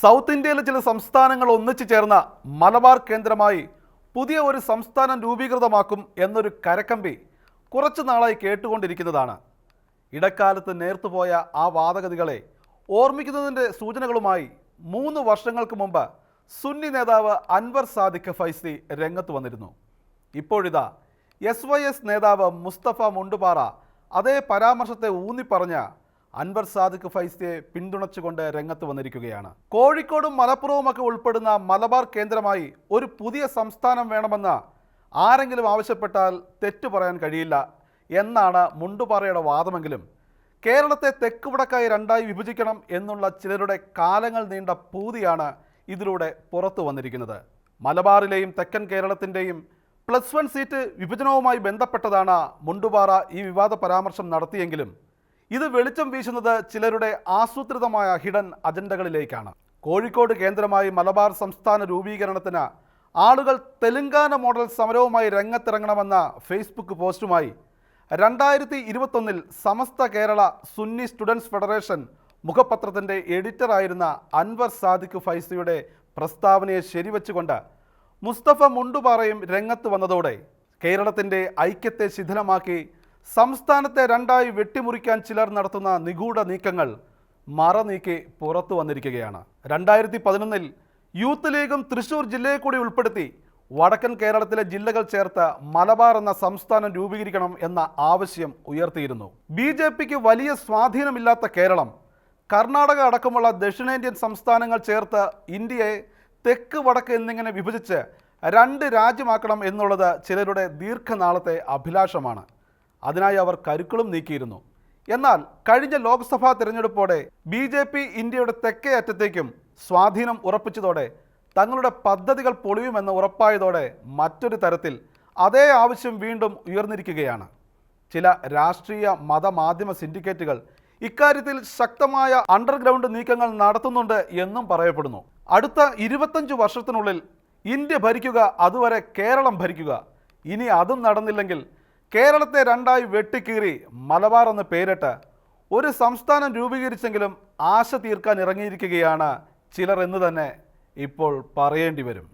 South ഇന്ത്യയിലെ ചില സംസ്ഥാനങ്ങൾ ഒന്നിച്ചു ചേർന്ന മലബാർ കേന്ദ്രമായി പുതിയ ഒരു സംസ്ഥാനം രൂപീകൃതമാക്കും എന്നൊരു കരക്കമ്പി കുറച്ചു നാളായി കേട്ടുകൊണ്ടിരിക്കുന്നതാണ്. ഇടക്കാലത്ത് നേർത്തുപോയ ആ വാദഗതികളെ ഓർമ്മിക്കുന്നതിന്റെ സൂചനകളുമായി മൂന്ന് വർഷങ്ങൾക്ക് മുമ്പ് സുന്നി നേതാവ് അൻവർ സാദിഖ് ഫൈസി രംഗത്ത് വന്നിരുന്നു. ഇപ്പോഴിതാ എസ് വൈ എസ് നേതാവ് മുസ്തഫ മുണ്ടുപാറ അതേ പരാമർശത്തെ ഊന്നിപ്പറഞ്ഞ അൻവർ സാദിഖ് ഫൈസിയെ പിന്തുണച്ചുകൊണ്ട് രംഗത്ത് വന്നിരിക്കുകയാണ്. കോഴിക്കോടും മലപ്പുറവുമൊക്കെ ഉൾപ്പെടുന്ന മലബാർ കേന്ദ്രമായി ഒരു പുതിയ സംസ്ഥാനം വേണമെന്ന് ആരെങ്കിലും ആവശ്യപ്പെട്ടാൽ തെറ്റു പറയാൻ കഴിയില്ല എന്നാണ് മുണ്ടുപാറയുടെ വാദമെങ്കിലും. കേരളത്തെ തെക്ക് വടക്കായി രണ്ടായി വിഭജിക്കണം എന്നുള്ള ചിലരുടെ കാലങ്ങൾ നീണ്ട പൂതിയാണ് ഇതിലൂടെ പുറത്തു വന്നിരിക്കുന്നത്. മലബാറിലെയും തെക്കൻ കേരളത്തിന്റെയും പ്ലസ് വൺ സീറ്റ് വിഭജനവുമായി ബന്ധപ്പെട്ടതാണ് മുണ്ടുപാറ ഈ വിവാദ പരാമർശം നടത്തിയെങ്കിലും ഇത് വെളിച്ചം വീശുന്നത് ചിലരുടെ ആസൂത്രിതമായ ഹിഡൻ അജണ്ടകളിലേക്കാണ്. കോഴിക്കോട് കേന്ദ്രമായി മലബാർ സംസ്ഥാന രൂപീകരണത്തിന് ആളുകൾ തെലുങ്കാന മോഡൽ സമരവുമായി രംഗത്തിറങ്ങണമെന്ന ഫേസ്ബുക്ക് പോസ്റ്റുമായി രണ്ടായിരത്തി ഇരുപത്തൊന്നിൽ സമസ്ത കേരള സുന്നി സ്റ്റുഡൻസ് ഫെഡറേഷൻ മുഖപത്രത്തിന്റെ എഡിറ്ററായിരുന്ന അൻവർ സാദിഖ് ഫൈസിയുടെ പ്രസ്താവനയെ ശരിവച്ചുകൊണ്ട് മുസ്തഫ മുണ്ടുപാറയും രംഗത്ത് വന്നതോടെ കേരളത്തിന്റെ ഐക്യത്തെ ശിഥിലമാക്കി സംസ്ഥാനത്തെ രണ്ടായി വെട്ടിമുറിക്കാൻ ചിലർ നടത്തുന്ന നിഗൂഢ നീക്കങ്ങൾ മറ നീക്കി പുറത്തു വന്നിരിക്കുകയാണ്. രണ്ടായിരത്തി പതിനൊന്നിൽ യൂത്ത് ലീഗും തൃശൂർ ജില്ലയെ കൂടി ഉൾപ്പെടുത്തി വടക്കൻ കേരളത്തിലെ ജില്ലകൾ ചേർത്ത് മലബാർ എന്ന സംസ്ഥാനം രൂപീകരിക്കണം എന്ന ആവശ്യം ഉയർത്തിയിരുന്നു. ബി ജെ പിക്ക് വലിയ സ്വാധീനമില്ലാത്ത കേരളം കർണാടക അടക്കമുള്ള ദക്ഷിണേന്ത്യൻ സംസ്ഥാനങ്ങൾ ചേർത്ത് ഇന്ത്യയെ തെക്ക് വടക്ക് എന്നിങ്ങനെ വിഭജിച്ച് രണ്ട് രാജ്യമാക്കണം എന്നുള്ളത് ചിലരുടെ ദീർഘനാളത്തെ അഭിലാഷമാണ്. അതിനായി അവർ കരുക്കളും നീക്കിയിരുന്നു. എന്നാൽ കഴിഞ്ഞ ലോക്സഭാ തിരഞ്ഞെടുപ്പോടെ ബി ജെ പി ഇന്ത്യയുടെ തെക്കേ അറ്റത്തേക്കും സ്വാധീനം ഉറപ്പിച്ചതോടെ തങ്ങളുടെ പദ്ധതികൾ പൊളിയുമെന്ന് ഉറപ്പായതോടെ മറ്റൊരു തരത്തിൽ അതേ ആവശ്യം വീണ്ടും ഉയർന്നിരിക്കുകയാണ്. ചില രാഷ്ട്രീയ മതമാധ്യമ സിൻഡിക്കേറ്റുകൾ ഇക്കാര്യത്തിൽ ശക്തമായ അണ്ടർഗ്രൗണ്ട് നീക്കങ്ങൾ നടത്തുന്നുണ്ട് എന്നും പറയപ്പെടുന്നു. അടുത്ത ഇരുപത്തഞ്ച് വർഷത്തിനുള്ളിൽ ഇന്ത്യ ഭരിക്കുക അതുവരെ കേരളം ഭരിക്കുക. ഇനി അതും നടന്നില്ലെങ്കിൽ കേരളത്തെ രണ്ടായി വെട്ടിക്കീറി മലബാർ എന്ന് പേരിട്ട് ഒരു സംസ്ഥാനം രൂപീകരിച്ചെങ്കിലും ആശ തീർക്കാൻ ഇറങ്ങിയിരിക്കുകയാണ് ചിലർ എന്ന് തന്നെ ഇപ്പോൾ പറയേണ്ടി വരും.